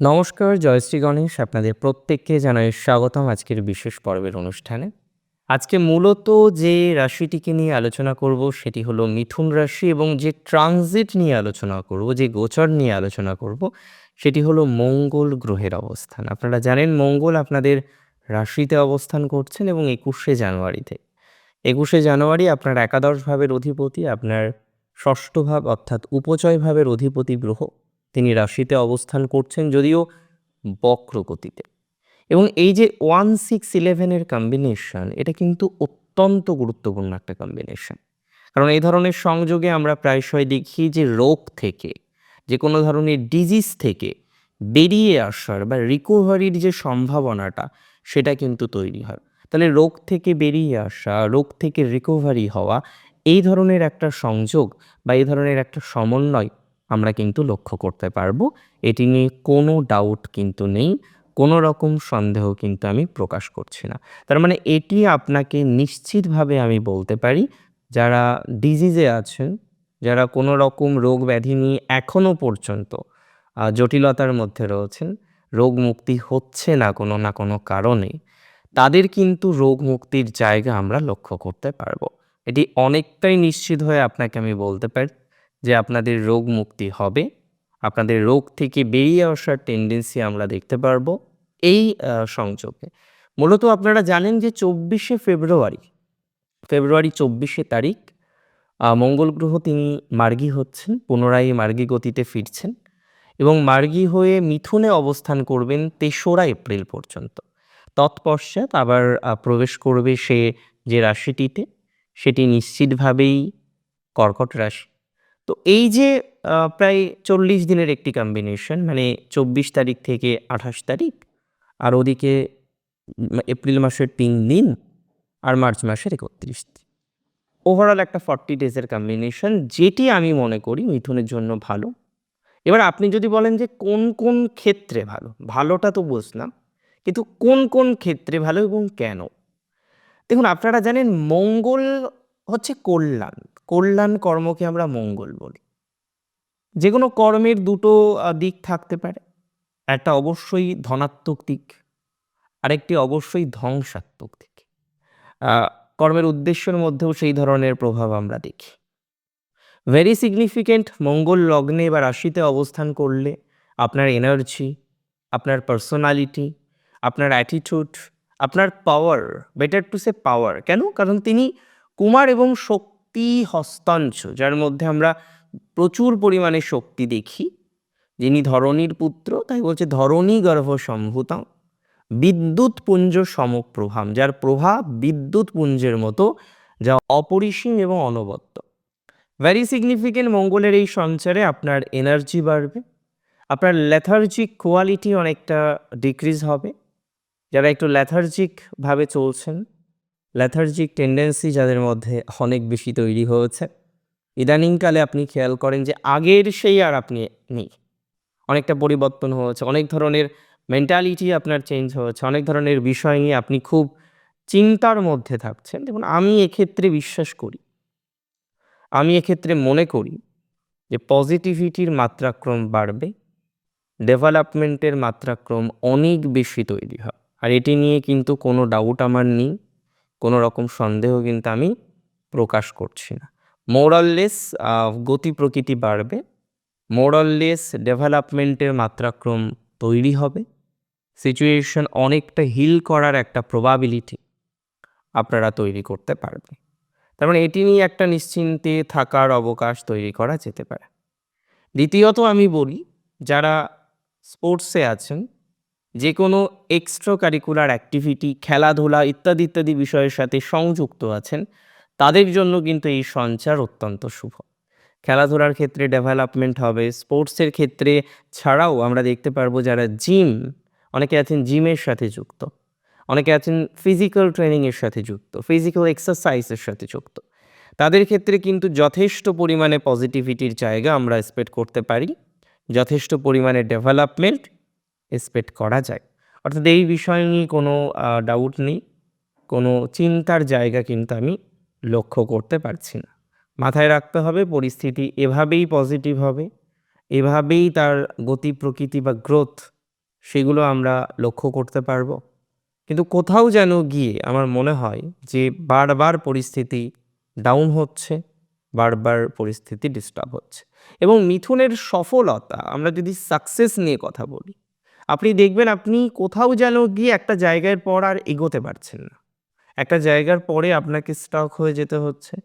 নমস্কার জয়শ্রী গণেশ। আপনাদের প্রত্যেককে জানাই স্বাগতম আজকের বিশেষ পর্বের অনুষ্ঠানে। আজকে মূলত যে রাশিটিকে নিয়ে আলোচনা করব, সেটি হলো মিথুন রাশি এবং যে ট্রানজিট নিয়ে আলোচনা করব, যে গোচর নিয়ে আলোচনা করব, সেটি হলো মঙ্গল গ্রহের অবস্থান। আপনারা জানেন, মঙ্গল আপনাদের রাশিতে অবস্থান করছেন এবং একুশে জানুয়ারিতে। একুশে জানুয়ারি আপনার একাদশ ভাবের অধিপতি, আপনার ষষ্ঠ ভাব অর্থাৎ উপচয় ভাবের অধিপতি গ্রহ। তিনি রাশিতে অবস্থান করছেন যদিও বক্রগতিতে। এবং এই যে ওয়ান সিক্স ইলেভেনের কম্বিনেশন এটা কিন্তু অত্যন্ত গুরুত্বপূর্ণ একটা কম্বিনেশন কারণ এই ধরনের সংযোগে আমরা প্রায়শই দেখি যে রোগ থেকে, যে কোনো ধরনের ডিজিজ থেকে বেরিয়ে আসার বা রিকভারির যে সম্ভাবনাটা, সেটা কিন্তু তৈরি হয়। তাহলে রোগ থেকে বেরিয়ে আসা, রোগ থেকে রিকভারি হওয়া, এই ধরনের একটা সংযোগ বা এই ধরনের একটা সমন্বয় আমরা কিন্তু লক্ষ্য করতে পারব। এটি নিয়ে কোনো ডাউট কিন্তু নেই, কোনো রকম সন্দেহ কিন্তু আমি প্রকাশ করছি না। তার মানে এটি আপনাকে নিশ্চিতভাবে আমি বলতে পারি, যারা ডিজিজে আছেন, যারা কোনো রকম রোগ ব্যাধি নিয়ে এখনও পর্যন্ত জটিলতার মধ্যে রয়েছেন, রোগ মুক্তি হচ্ছে না কোনো না কোনো কারণে, তাদের কিন্তু রোগ মুক্তির জায়গা আমরা লক্ষ্য করতে পারব। এটি অনেকটাই নিশ্চিত হয়ে আপনাকে আমি বলতে পারি যে আপনাদের রোগ মুক্তি হবে। আপনাদের রোগ থেকে বেরিয়ে আসার টেন্ডেন্সি আমরা দেখতে পারব এই সংযোগে। মূলত আপনারা জানেন যে চব্বিশে ফেব্রুয়ারি ফেব্রুয়ারি চব্বিশে তারিখ মঙ্গল গ্রহ তিনি মার্গী হচ্ছেন, পুনরায় মার্গী গতিতে ফিরছেন এবং মার্গী হয়ে মিথুনে অবস্থান করবেন তেসরা এপ্রিল পর্যন্ত। তৎপশ্চাৎ আবার প্রবেশ করবে সে যে রাশিটিতে, সেটি নিশ্চিতভাবেই কর্কট রাশি। তো এই যে প্রায় চল্লিশ দিনের একটি কম্বিনেশন মানে চব্বিশ তারিখ থেকে আঠাশ তারিখ, আর ওদিকে এপ্রিল মাসের তিন দিন আর মার্চ মাসের একত্রিশ ওভারঅল একটা ফর্টি ডেজের কম্বিনেশন যেটি আমি মনে করি মিথুনের জন্য ভালো। এবার আপনি যদি বলেন যে, কোন কোন ক্ষেত্রে ভালো? ভালোটা তো বুঝলাম, কিন্তু কোন কোন ক্ষেত্রে ভালো এবং কেন? দেখুন, আপনারা জানেন মঙ্গল হচ্ছে কল্যাণ। কল্যাণ কর্মকে আমরা মঙ্গল বলি। যে কোনো কর্মের দুটো দিক থাকতে পারে। একটা অবশ্যই ধনাত্মক দিক, আরেকটি অবশ্যই ধ্বংসাত্মক দিক। কর্মের উদ্দেশ্যের মধ্যেও সেই ধরনের প্রভাব আমরা দেখি। ভেরি সিগনিফিকেন্ট মঙ্গল লগ্নে বা রাশিতে অবস্থান করলে আপনার এনার্জি আপনার পার্সোনালিটি আপনার অ্যাটিটিউড আপনার পাওয়ার বেটার টু সে পাওয়ার কেন? কারণ তিনি কুমার এবং শক্তি হস্তাংশ, যার মধ্যে আমরা প্রচুর পরিমাণে শক্তি দেখি। যিনি ধরণীর পুত্র, তাই বলছে ধরণী গর্ভ সম্ভূত বিদ্যুৎ পুঞ্জ সমপ্রভাম, যার প্রভাব বিদ্যুৎ পুঞ্জের মতো, যা অপরিসীম এবং অনবদ্য। ভেরি সিগনিফিকেন্ট মঙ্গলের এই সঞ্চারে আপনার এনার্জি বাড়বে, আপনার লেথার্জিক কোয়ালিটি অনেকটা ডিক্রিজ হবে। যারা একটু লেথার্জিক ভাবে চলছেন লেথার্জিক টেন্ডেন্সি যাদের মধ্যে অনেক বেশি তৈরি হয়েছে। ইদানিংকালে আপনি খেয়াল করেন যে আগের সেই আর আপনি নেই। অনেকটা পরিবর্তন হয়েছে, অনেক ধরনের মেন্টালিটি আপনার চেঞ্জ হয়েছে, অনেক ধরনের বিষয় নিয়ে আপনি খুব চিন্তার মধ্যে থাকছেন। দেখুন, আমি এক্ষেত্রে বিশ্বাস করি, আমি এক্ষেত্রে মনে করি যে পজিটিভিটির মাত্রাক্রম বাড়বে ডেভেলপমেন্টের মাত্রাক্রম অনেক বেশি তৈরি হয়। আর এটি নিয়ে কিন্তু কোনো ডাউট আমার নেই। কোনো রকম সন্দেহ কিন্তু আমি প্রকাশ করছি না। মোরাললেস গতি প্রকৃতি বাড়বে, মোরাললেস ডেভেলপমেন্টের মাত্রাক্রম তৈরি হবে, সিচুয়েশন অনেকটা হিল করার একটা প্রবাবিলিটি আপনারা তৈরি করতে পারবে। তার মানে এটি নিয়ে একটা নিশ্চিন্তে থাকার অবকাশ তৈরি করা যেতে পারে। দ্বিতীয়ত আমি বলি, যারা স্পোর্টসে আছেন যে কোনো এক্সট্রা কারিকুলার অ্যাক্টিভিটি খেলাধুলা ইত্যাদি ইত্যাদি বিষয়ের সাথে সংযুক্ত আছেন, তাদের জন্য কিন্তু এই সঞ্চার অত্যন্ত শুভ। খেলাধুলার ক্ষেত্রে ডেভেলপমেন্ট হবে স্পোর্টসের ক্ষেত্রে ছাড়াও আমরা দেখতে পারব যারা জিম অনেকে আছেন জিমের সাথে যুক্ত, অনেকে আছেন ফিজিক্যাল ট্রেনিংয়ের সাথে যুক্ত ফিজিক্যাল এক্সারসাইজের সাথে যুক্ত। তাদের ক্ষেত্রে কিন্তু যথেষ্ট পরিমাণে পজিটিভিটির জায়গা আমরা এক্সপেক্ট করতে পারি, যথেষ্ট পরিমাণে ডেভেলপমেন্ট এক্সপেক্ট করা যায়। অর্থাৎ এই বিষয় নিয়ে কোনো ডাউট নেই। কোনো চিন্তার জায়গা কিন্তু আমি লক্ষ্য করতে পারছি না। মাথায় রাখতে হবে পরিস্থিতি এভাবেই পজিটিভ হবে, এভাবেই তার গতি, প্রকৃতি বা গ্রোথ সেগুলো আমরা লক্ষ্য করতে পারব। কিন্তু কোথাও যেন গিয়ে আমার মনে হয় যে বারবার পরিস্থিতি ডাউন হচ্ছে, বারবার পরিস্থিতি ডিস্টার্ব হচ্ছে। এবং মিথুনের সফলতা, আমরা যদি সাকসেস নিয়ে কথা বলি আপনি দেখবেন আপনি কোথাও যেন গিয়ে একটা জায়গার পর আর এগোতে পারছেন না। একটা জায়গার পরে আপনাকে স্টক হয়ে যেতে হচ্ছে।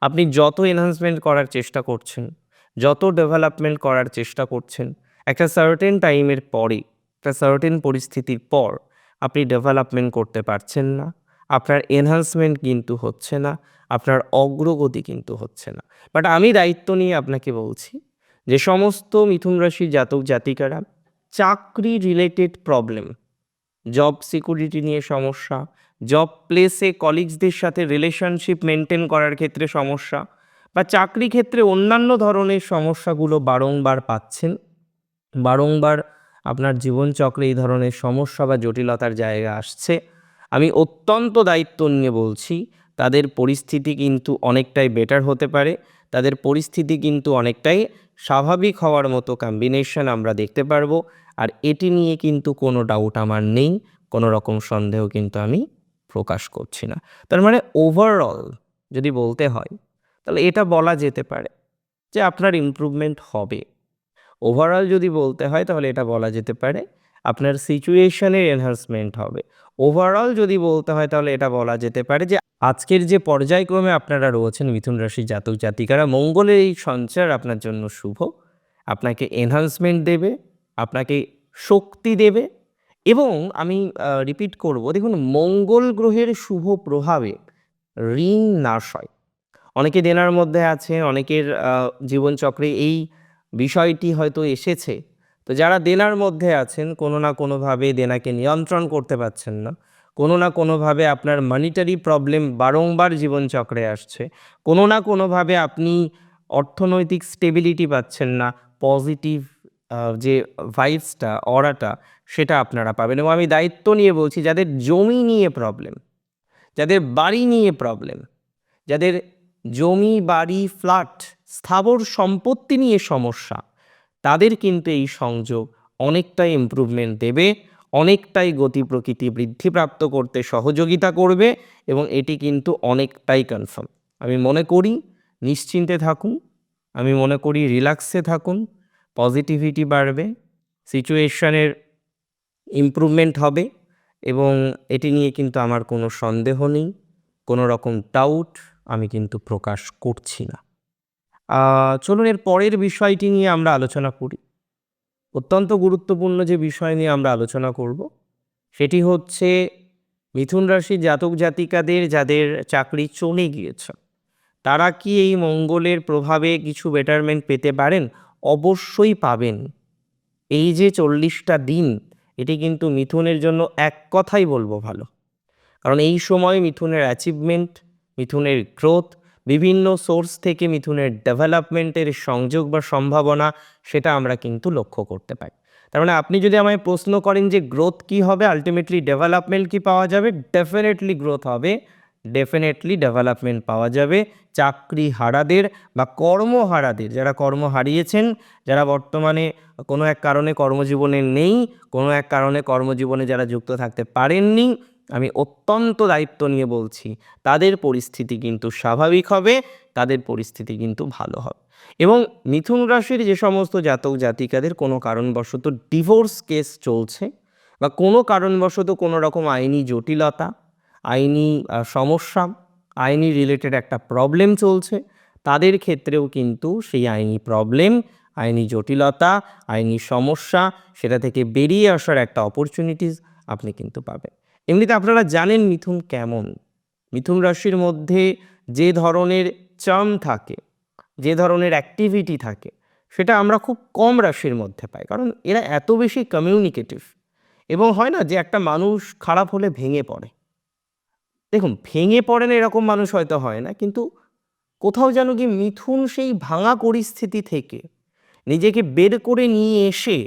আপনি যত এনহান্সমেন্ট করার চেষ্টা করছেন, যত ডেভেলপমেন্ট করার চেষ্টা করছেন, একটা সার্টেন টাইমের পরে, একটা সার্টেন পরিস্থিতির পর আপনি ডেভেলপমেন্ট করতে পারছেন না। আপনার এনহান্সমেন্ট কিন্তু হচ্ছে না, আপনার অগ্রগতি কিন্তু হচ্ছে না। বাট আমি দায়িত্ব নিয়ে আপনাকে বলছি, যে সমস্ত মিথুন রাশির জাতক জাতিকারা চাকরি রিলেটেড প্রবলেম জব সিকিউরিটি নিয়ে সমস্যা জব প্লেসে কলিগসদের সাথে রিলেশনশিপ মেনটেন করার ক্ষেত্রে সমস্যা, বা চাকরি ক্ষেত্রে অন্যান্য ধরনের সমস্যাগুলো বারংবার পাচ্ছেন। বারংবার আপনার জীবনচক্রে এই ধরনের সমস্যা বা জটিলতার জায়গা আসছে। আমি অত্যন্ত দায়িত্ব নিয়ে বলছি, তাদের পরিস্থিতি কিন্তু অনেকটাই বেটার হতে পারে, তাদের পরিস্থিতি কিন্তু অনেকটাই স্বাভাবিক হওয়ার মতো কম্বিনেশন আমরা দেখতে পারব। আর এটি নিয়ে কিন্তু কোনো ডাউট আমার নেই, কোনো রকম সন্দেহ কিন্তু আমি প্রকাশ করছি না। তার মানে ওভারঅল যদি বলতে হয়, তাহলে এটা বলা যেতে পারে যে আপনার ইমপ্রুভমেন্ট হবে। ওভারঅল যদি বলতে হয়, তাহলে এটা বলা যেতে পারে আপনার সিচুয়েশনের এনহান্সমেন্ট হবে। ওভারঅল যদি বলতে হয় তাহলে এটা বলা যেতে পারে যে, আজকের যে পর্যায়ক্রমে আপনারা রয়েছেন মিথুন রাশি জাতক জাতিকারা, মঙ্গলের এই সঞ্চার আপনার জন্য শুভ। আপনাকে এনহান্সমেন্ট দেবে, আপনাকে শক্তি দেবে এবং আমি রিপিট করব, দেখুন মঙ্গল গ্রহের শুভ প্রভাবে ঋণ নাশ হয়। অনেকে দেনার মধ্যে আছে, অনেকের জীবনচক্রে এই বিষয়টি হয়তো এসেছে। তো যারা দেনার মধ্যে আছেন, কোনো না কোনোভাবে দেনাকে নিয়ন্ত্রণ করতে পারছেন না। কোনো না কোনোভাবে আপনার মানিটারি প্রবলেম বারংবার জীবনচক্রে আসছে। কোনো না কোনোভাবে আপনি অর্থনৈতিক স্টেবিলিটি পাচ্ছেন না পজিটিভ যে ভাইবসটা অরাটা সেটা আপনারা পাবেন এবং আমি দায়িত্ব নিয়ে বলছি, যাদের জমি নিয়ে প্রবলেম যাদের বাড়ি নিয়ে প্রবলেম যাদের জমি, বাড়ি ফ্ল্যাট স্থাবর সম্পত্তি নিয়ে সমস্যা তাদের কিন্তু এই সংযোগ অনেকটাই ইমপ্রুভমেন্ট দেবে, অনেকটাই গতি প্রকৃতি বৃদ্ধিপ্রাপ্ত করতে সহযোগিতা করবে এবং এটি কিন্তু অনেকটাই কনফার্ম আমি মনে করি নিশ্চিন্তে থাকুন, আমি মনে করি রিল্যাক্সে থাকুন পজিটিভিটি বাড়বে সিচুয়েশনের ইমপ্রুভমেন্ট হবে এবং এটি নিয়ে কিন্তু আমার কোনো সন্দেহ নেই, কোনো রকম ডাউট আমি কিন্তু প্রকাশ করছি না। চলুন এর পরের বিষয়টি নিয়ে আমরা আলোচনা করি। অত্যন্ত গুরুত্বপূর্ণ যে বিষয় নিয়ে আমরা আলোচনা করব, সেটি হচ্ছে মিথুন রাশি জাতক জাতিকাদের যাদের চাকরি চলে গিয়েছে, তারা কি এই মঙ্গলের প্রভাবে কিছু বেটারমেন্ট পেতে পারেন? অবশ্যই পাবেন। এই যে চল্লিশটা দিন, এটি কিন্তু মিথুনের জন্য এক কথাই বলব ভালো। কারণ এই সময় মিথুনের অ্যাচিভমেন্ট মিথুনের গ্রোথ বিভিন্ন সোর্স থেকে মিথুনের ডেভেলপমেন্টের সংযোগ বা সম্ভাবনা, সেটা আমরা কিন্তু লক্ষ্য করতে পাই তার মানে আপনি যদি আমায় প্রশ্ন করেন যে গ্রোথ কি হবে আলটিমেটলি ডেভেলপমেন্ট কি পাওয়া যাবে? ডেফিনেটলি গ্রোথ হবে। ডেফিনেটলি ডেভেলপমেন্ট পাওয়া যাবে চাকরি হারাদের বা কর্মহারাদের। যারা কর্ম হারিয়েছেন, যারা বর্তমানে কোনো এক কারণে কর্মজীবনে নেই, কোনো এক কারণে কর্মজীবনে যারা যুক্ত থাকতে পারেননি আমি অত্যন্ত দায়িত্ব নিয়ে বলছি, তাদের পরিস্থিতি কিন্তু স্বাভাবিক হবে, তাদের পরিস্থিতি কিন্তু ভালো হবে। এবং মিথুন রাশির যে সমস্ত জাতক জাতিকাদের কোনো কারণবশত ডিভোর্স কেস চলছে বা কোনো কারণবশত কোনো রকম আইনি জটিলতা, আইনি সমস্যা, আইনি রিলেটেড একটা প্রবলেম চলছে, তাদের ক্ষেত্রেও কিন্তু সেই আইনি প্রবলেম আইনি জটিলতা, আইনি সমস্যা, সেটা থেকে বেরিয়ে আসার একটা অপরচুনিটিস আপনি কিন্তু পাবেন। এমনিতে আপনারা জানেন মিথুন কেমন? মিথুন রাশির মধ্যে যে ধরনের চার্ম থাকে, যে ধরনের অ্যাক্টিভিটি থাকে, সেটা আমরা খুব কম রাশির মধ্যে পাই। কারণ এরা এত বেশি কমিউনিকেটিভ এবং হয় না যে একটা মানুষ খারাপ হলে ভেঙে পড়ে। দেখুন, ভেঙে পড়ে না এরকম মানুষ হয়তো হয় না, কিন্তু কোথাও যেন কি মিথুন সেই ভাঙা পরিস্থিতি থেকে নিজেকে বের করে নিয়ে এসে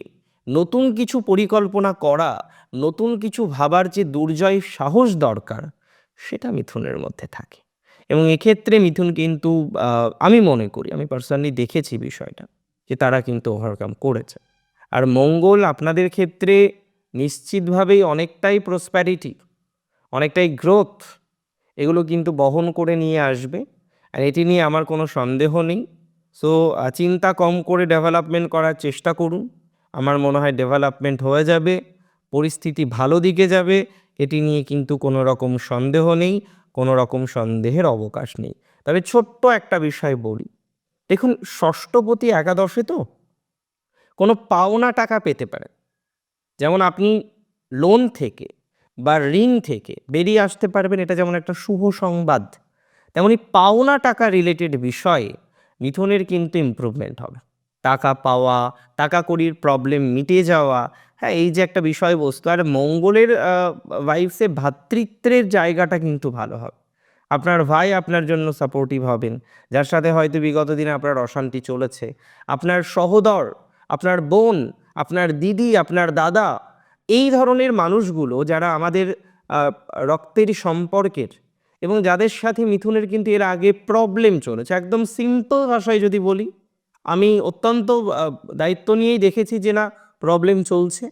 নতুন কিছু পরিকল্পনা করা, নতুন কিছু ভাবার যে দুর্জয় সাহস দরকার, সেটা মিথুনের মধ্যে থাকে। এবং এক্ষেত্রে মিথুন কিন্তু আমি মনে করি, আমি পার্সোনালি দেখেছি বিষয়টা, যে তারা কিন্তু ওভারকাম করেছে। আর মঙ্গল আপনাদের ক্ষেত্রে নিশ্চিতভাবেই অনেকটাই প্রসপ্যারিটি অনেকটাই গ্রোথ এগুলো কিন্তু বহন করে নিয়ে আসবে। আর এটি নিয়ে আমার কোনো সন্দেহ নেই। সো চিন্তা কম করে ডেভেলপমেন্ট করার চেষ্টা করুন। আমার মনে হয় ডেভেলপমেন্ট হয়ে যাবে, পরিস্থিতি ভালো দিকে যাবে, এটি নিয়ে কিন্তু কোনো রকম সন্দেহ নেই, কোনো রকম সন্দেহের অবকাশ নেই। তবে ছোট্ট একটা বিষয় বলি, দেখুন ষষ্ঠপতি একাদশে তো কোনো পাওনা টাকা পেতে পারেন যেমন আপনি লোন থেকে বা ঋণ থেকে বেরিয়ে আসতে পারবেন, এটা যেমন একটা শুভ সংবাদ, তেমনি পাওনা টাকা রিলেটেড বিষয়ে মিথুনের কিন্তু ইমপ্রুভমেন্ট হবে। টাকা পাওয়া টাকা কড়ির প্রবলেম মিটে যাওয়া হ্যাঁ এই যে একটা বিষয়বস্তু। আর মঙ্গলের ওয়াইফসে ভ্রাতৃত্বের জায়গাটা কিন্তু ভালো হবে। আপনার ভাই আপনার জন্য সাপোর্টিভ হবেন। যার সাথে হয়তো বিগত দিনে আপনার অশান্তি চলেছে। আপনার সহোদর, আপনার বোন, আপনার দিদি, আপনার দাদা, এই ধরনের মানুষগুলো যারা আমাদের রক্তের সম্পর্কের এবং যাদের সাথে মিথুনের কিন্তু এর আগে প্রবলেম চলেছে। একদম সিম্পল ভাষায় যদি বলি আমি অত্যন্ত দায়িত্ব নিয়েই দেখেছি যে না প্রবলেম চলছে।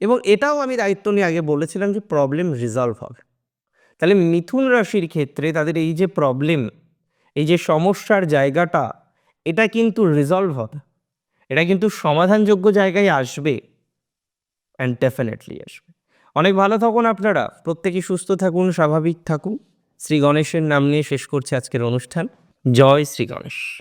এবং এটাও আমি দায়িত্ব নিয়ে আগে বলেছিলাম যে প্রবলেম রিজলভ হবে। তাহলে মিথুন রাশির ক্ষেত্রে তাদের এই যে প্রবলেম এই যে সমস্যার জায়গাটা, এটা কিন্তু রিজলভ হবে। এটা কিন্তু সমাধানযোগ্য জায়গায় আসবে। অ্যান্ড ডেফিনেটলি আসবে। অনেক ভালো থাকুন আপনারা। প্রত্যেকেই সুস্থ থাকুন, স্বাভাবিক থাকুন। শ্রী গণেশের নাম নিয়ে শেষ করছে আজকের অনুষ্ঠান। জয় শ্রী গণেশ।